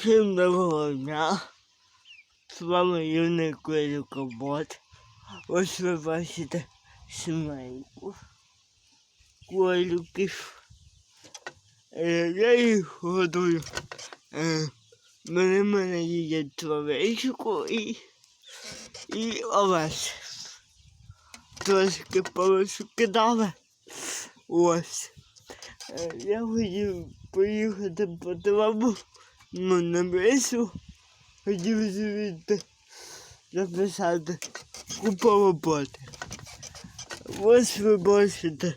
Всім доброго дня. З вами юний Кобот. Ось ви бачите сімейку колюків. Е, Я їх годую. Е, Мене мене їдять травичку і, і овець. Трошки полосу кидали. Ось. Е, Я хотів поїхати по траву, ну не вийшов. Хотів звідти записати купу роботи. Ось ви бачите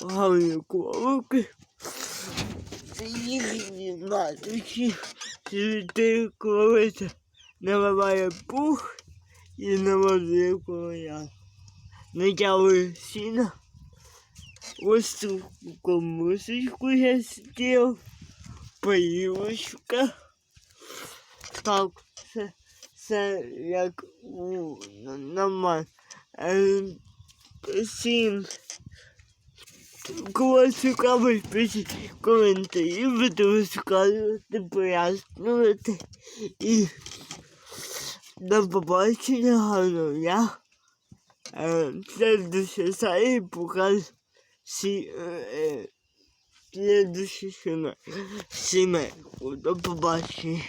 гарні колоки. Їхні надписи. Звідти коровиця наливає пух і наводить коров'я. Натягує сіна. Ось цю комусочку я зробив. Поївочка. Так, це, це як у нормально. Ем, Всім. Кого цікавить, пишіть коментарі, буду розказувати, пояснювати. І до побачення, гарного дня. Е, Следующая серія покаже всі сімей. Сімейку. До побачення.